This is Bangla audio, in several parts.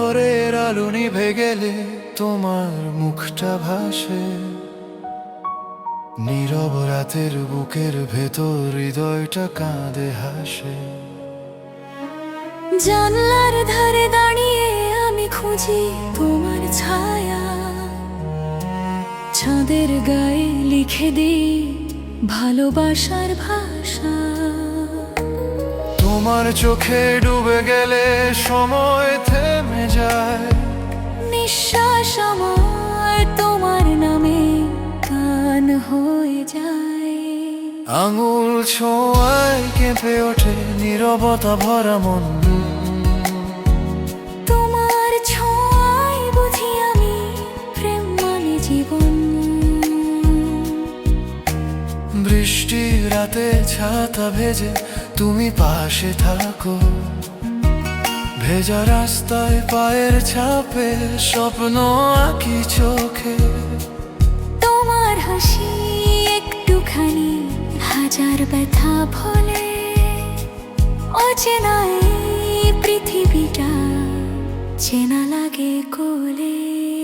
ঘরের আলো নিভে গেলে তোমার মুখটা ভাসে। নীরব রাতের বুকের ভেতর হৃদয়টা কাঁদে হাসে। জানলার ধারে দাঁড়িয়ে আমি খুঁজি তোমার ছায়া। ছাদের গায়ে লিখে দিই ভালোবাসার ভাষা। তোমার চোখে ডুবে গেলে সময় থেমে যায়। নিঃশ্বাস আমার তোমার নামে গান হয়ে যায়। আঙুল ছোঁয়ায় কেঁপে ওঠে নীরবতা ভরা মন। তোমার ছোঁয়ায় বুঝি আমি প্রেম মানে জীবন। বৃষ্টি রাতে ছাতা ভেজে তুমি পাশে থাকো। ভেজা রাস্তায় পায়ের ছাপে স্বপ্ন আঁকি চোখে। তোমার হাসি একটুখানি হাজার ব্যথা ভোলে। অচেনা এই পৃথিবীটা চেনা লাগে কোলে।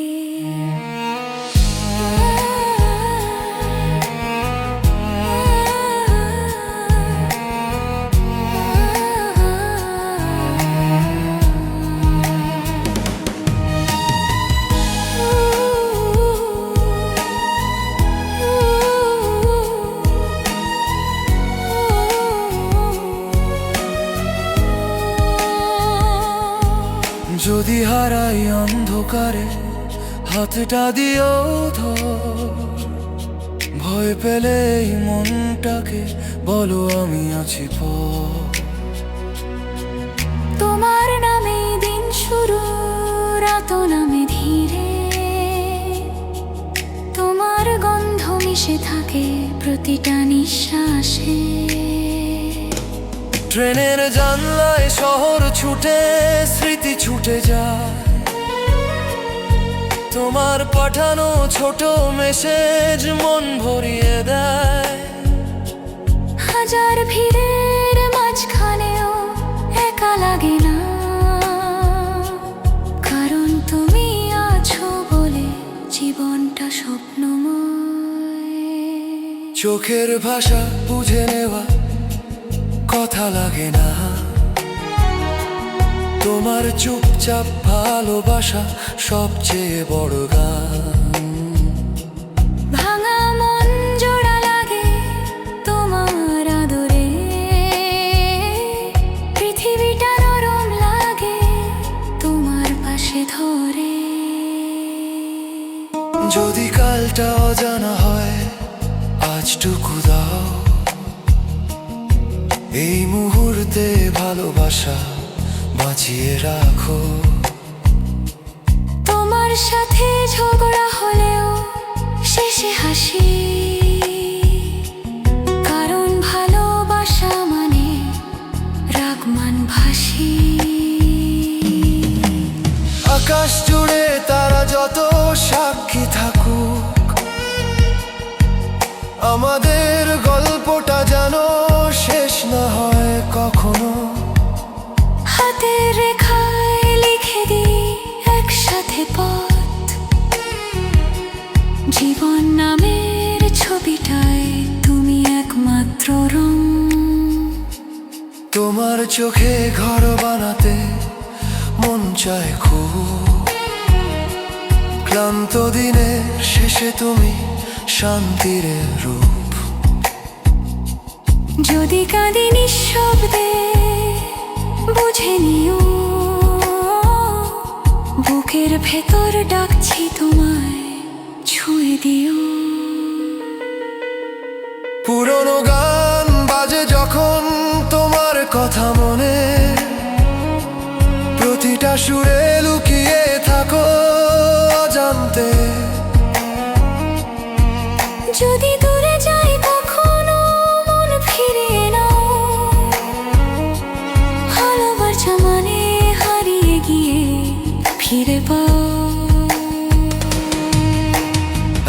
হারাই অন্ধকারে হাতটা দিও ধর। ভয় পেলে এই মনটাকে বলো, আমি আছি তোমার নামে দিন শুরু, রাত নামে ধীরে। তোমার গন্ধ মিশে থাকে প্রতিটা নিঃশ্বাসে। ট্রেনের জানলায় শহর ছুটে স্মৃতি ছুটে যায়। তোমার পাঠানো ছোট মেসেজ মন ভরিয়ে দেয়। হাজার ভিড়ের মাঝখানেও একা লাগে না। কারণ তুমি আছো বলে জীবনটা স্বপ্নময়। চোখের ভাষা বুঝে নেওয়া কথা লাগে না। তোমার চুপচাপ ভালোবাসা সবচেয়ে বড় গান। ভাঙা মন জোড়া লাগে তোমার আদরে। পৃথিবীটা নরম লাগে তোমার পাশে ধরে। যদি কালটা অজানা হয় আজটুকু দাও। এই মুহূর্তে ভালোবাসা বাঁচিয়ে রাখো। তোমার সাথে ঝগড়া হলেও শেষে হাসি। কারণ ভালোবাসা মানে রাগমান ভাসি। আকাশ জুড়ে তারা যত সাক্ষী থাকুক আমাদের রেখায় লিখে দিই একসাথে পথ। জীবন নামের ছবিটায় তুমি একমাত্র রং। তোমার চোখে ঘর বানাতে মন চায় খুব। ক্লান্ত দিনের শেষে তুমি শান্তির রূপ। যদি কাঁদি নিঃশব্দে বুঝে নিও বুকের ভেতর ডাকছি তোমায়, ছুঁয়ে দিও। পুরনো গান বাজে যখন তোমার কথা মনে। প্রতিটা সুরে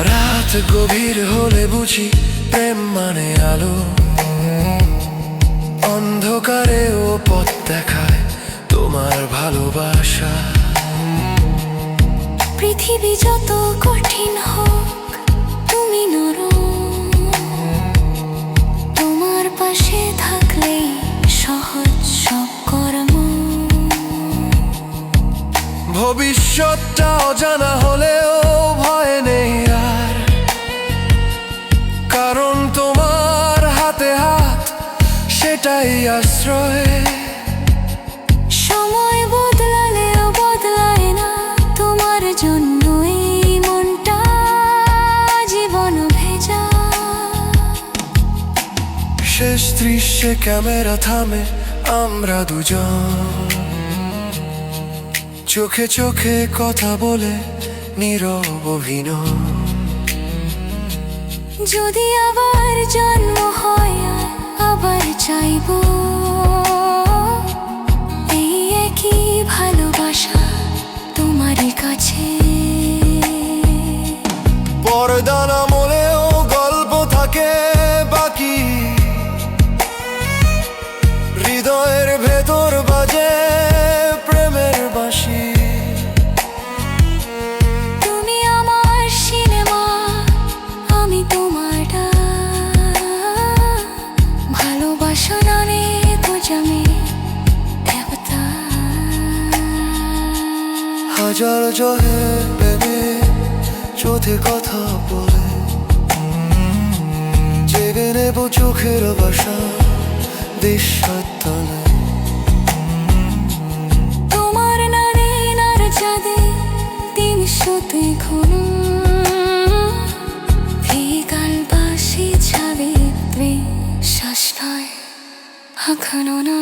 রাত গভীর হলে বুঝি প্রেম মানে আলো। অন্ধকারে ও পথ দেখায় তোমার ভালোবাসা। পৃথিবী যত কঠিন হোক ভবিষ্যৎটা অজানা হলেও ভয় নেই আর। কারণ তোমার হাতে হাত সেটাই আশ্রয়। সময় বদলালেও বদলায় না তোমার জন্যই মনটা জীবন ভেজা। শেষ দৃশ্যে ক্যামেরা থামে আমরা দুজন। চোখে চোখে কথা বলে নীরব অভিনয়। যদি আবার জন্ম হয় আবার চাইব। হাজার জহে প্রেমে চোখে কথা বলে। জেগে নেব চোখের বাসা দৃশ্যতলে তোমার নারে নার চাঁদে দিন সতে ঘন বিকাল বাসি ছাবে শ্বাস নয় আখানো না